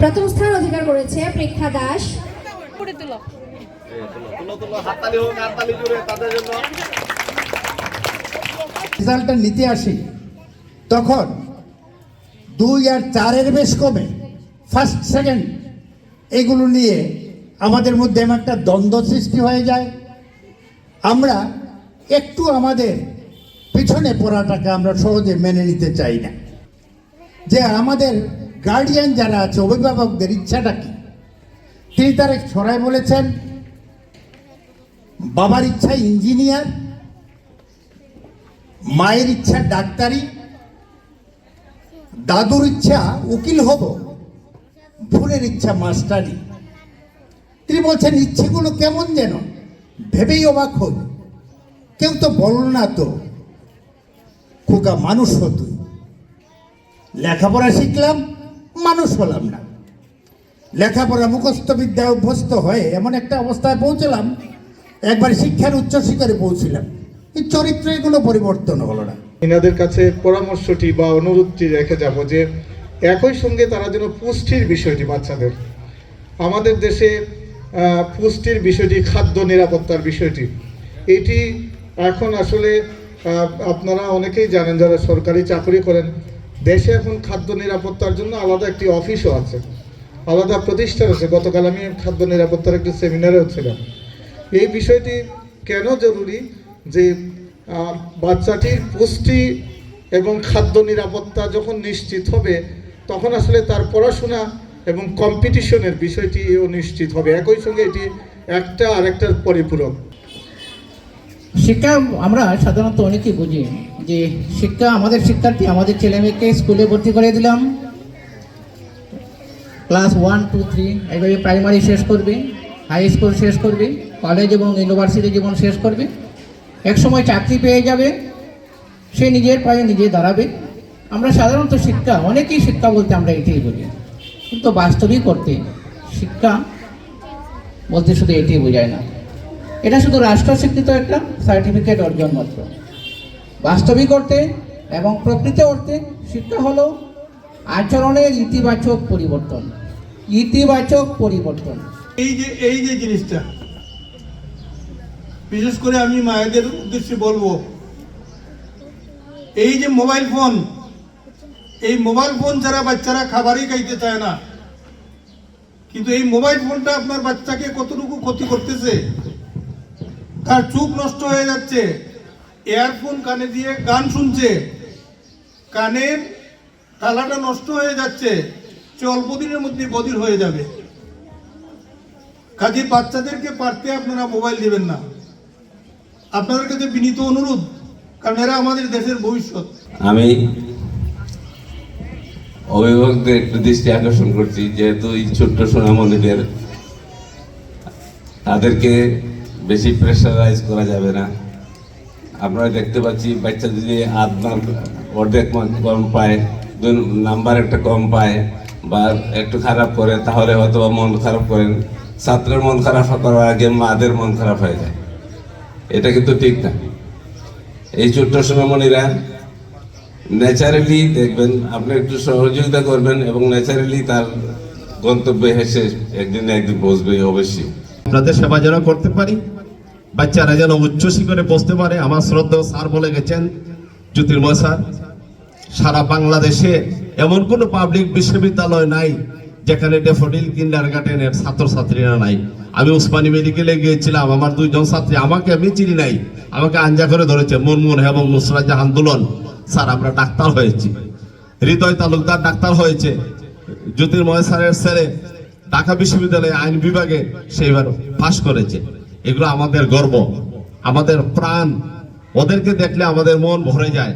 প্রথম স্থান অধিকার করেছে প্রেক্ষা দাস। রেজাল্টটা নিতে আসি। তখন দুই আর চারের বেশ কমে। ফার্স্ট সেকেন্ড এগুলো নিয়ে আমাদের মধ্যে এমন একটা দ্বন্দ্ব সৃষ্টি হয়ে যায়। আমরা একটু আমাদের পিছনে পড়াটাকে আমরা সহজে মেনে নিতে চাই না। যে আমাদের গার্ডিয়ান যারা আছে, অভিভাবকদের ইচ্ছাটা কি? তিনি তার এক ছড়ায় বলেছেন, বাবার ইচ্ছা ইঞ্জিনিয়ার, মায়ের ইচ্ছা ডাক্তারি, দাদুর ইচ্ছা উকিল হব, ভুলের ইচ্ছা মাস্টারি। তিনি বলছেন, ইচ্ছেগুলো কেমন যেন? ভেবেই অবাক হই। কেউ তো বল না তো, খোকা মানুষ হতো লেখাপড়া শিখলাম মানুষ হলাম না। লেখাপড়া মুখস্থ বিদ্যায় অভ্যস্ত হয়ে এমন একটা অবস্থায় পৌঁছলাম, একবার শিক্ষার উচ্চ শিখরে পৌঁছিলাম। এই চরিত্র পরিবর্তন হলো না। এনাদের কাছে পরামর্শটি বা অনুরোধটি রেখে যাব যে, একই সঙ্গে তারা যেন পুষ্টির বিষয়টি বাচ্চাদের, আমাদের দেশে পুষ্টির বিষয়টি, খাদ্য নিরাপত্তার বিষয়টি, এটি এখন আসলে আপনারা অনেকেই জানেন যারা সরকারি চাকরি করেন দেশে এখন খাদ্য নিরাপত্তার জন্য আলাদা একটি অফিসও আছে, আলাদা প্রতিষ্ঠান আছে। গতকাল আমি খাদ্য নিরাপত্তার একটি সেমিনারেও ছিলাম। এই বিষয়টি কেন জরুরি? যে বাচ্চাটির পুষ্টি এবং খাদ্য নিরাপত্তা যখন নিশ্চিত হবে, তখন আসলে তার পড়াশোনা এবং কম্পিটিশনের বিষয়টিও নিশ্চিত হবে। একই সঙ্গে এটি একটা আর আরেকটার পরিপূরক। শিক্ষা আমরা সাধারণত অনেকেই বুঝি যে শিক্ষা আমাদের শিক্ষার্থী, আমাদের ছেলে মেয়েকে স্কুলে ভর্তি করে দিলাম। ক্লাস ওয়ান, টু, থ্রি, এইভাবে প্রাইমারি শেষ করবে, হাই স্কুল শেষ করবে, কলেজ এবং ইউনিভার্সিটি জীবন শেষ করবে। এক সময় চাকরি পেয়ে যাবে, সে নিজের পায়ে নিজে দাঁড়াবে। আমরা সাধারণত শিক্ষা, অনেকেই শিক্ষা বলতে আমরা এটাই বলি কিন্তু বাস্তবিক করতে শিক্ষা বলতে শুধু এটাই বোঝায় না। এটা শুধু রাষ্ট্র স্বীকৃত একটা সার্টিফিকেট অর্জন মাত্র। বাস্তবিক অর্থে এবং প্রকৃত অর্থে শিক্ষা হলো আচরণের ইতিবাচক পরিবর্তন। ইতিবাচক পরিবর্তন। এই যে এই যে জিনিসটা, বিশেষ করে আমি মায়েদের উদ্দেশ্যে বলব, এই যে মোবাইল ফোন, এই মোবাইল ফোন ছাড়া বাচ্চারা খাবারই খাইতে চায় না। কিন্তু এই মোবাইল ফোনটা আপনার বাচ্চাকে কতটুকু ক্ষতি করতেছে? তার চোখ নষ্ট হয়ে যাচ্ছে। এয়ারফোন কানে দিয়ে গান শুনছে। কানের তালাটা নষ্ট হয়ে যাচ্ছে। সে অল্প দিনের মধ্যে বদির হয়ে যাবে। কাজে বাচ্চাদেরকে পারতে আপনারা মোবাইল দেবেন না। আপনাদের কাছে বিনীত অনুরোধ, কারণ এরা আমাদের দেশের ভবিষ্যৎ। আমি অভিভাবকদের একটু দৃষ্টি আকর্ষণ করছি, যেহেতু এই ছোট্ট সোনামণিদের তাদেরকে বেশি প্রেশারাইজ করা যাবে না। আপনারা দেখতে পাচ্ছি, বাচ্চা যদি মার্ক অর্ধেক কম পায় নাম্বার একটা কম পায় বা একটু খারাপ করে, তাহলে হয়তো মন খারাপ করেন। ছাত্রের মন খারাপ করার আগে মাদের মন খারাপ হয়ে যায়। এটা কিন্তু ঠিক না। এই ছোট্ট সোনামণিরা ন্যাচারালি দেখবেন, আপনি একটু সহযোগিতা করবেন এবং ন্যাচারালি তার গন্তব্যে হেসে একদিন না একদিন বসবে অবশ্যই। আপনাদের সেবা যেন করতে পারি। বাচ্চারা যেন উচ্চ শিখরে বসতে পারে। আমার শ্রদ্ধা স্যার বলে গেছেন, জ্যোতির্ময় স্যার, সারা বাংলাদেশে এমন কোনো পাবলিক বিশ্ববিদ্যালয় নাই যেখানে ডেফোডিল কিন্ডার গার্ডেনের ছাত্রছাত্রীরা নাই। আমি উসমানী মেডিকেলে গিয়েছিলাম, আমার দুইজন ছাত্রী, আমাকে আমি চিনি নাই, আমাকে আঞ্জা করে ধরেছে মনমোহন এবং নুসরাত জাহান দুলন। স্যার, আমরা ডাক্তার হয়েছি। হৃদয় তালুকদার ডাক্তার হয়েছে। জ্যোতির্ময় স্যারের ছেলে ঢাকা বিশ্ববিদ্যালয়ে আইন বিভাগে সেইবার পাশ করেছে। এগুলো আমাদের গর্ব আমাদের প্রাণ। ওদেরকে দেখলে আমাদের মন ভরে যায়।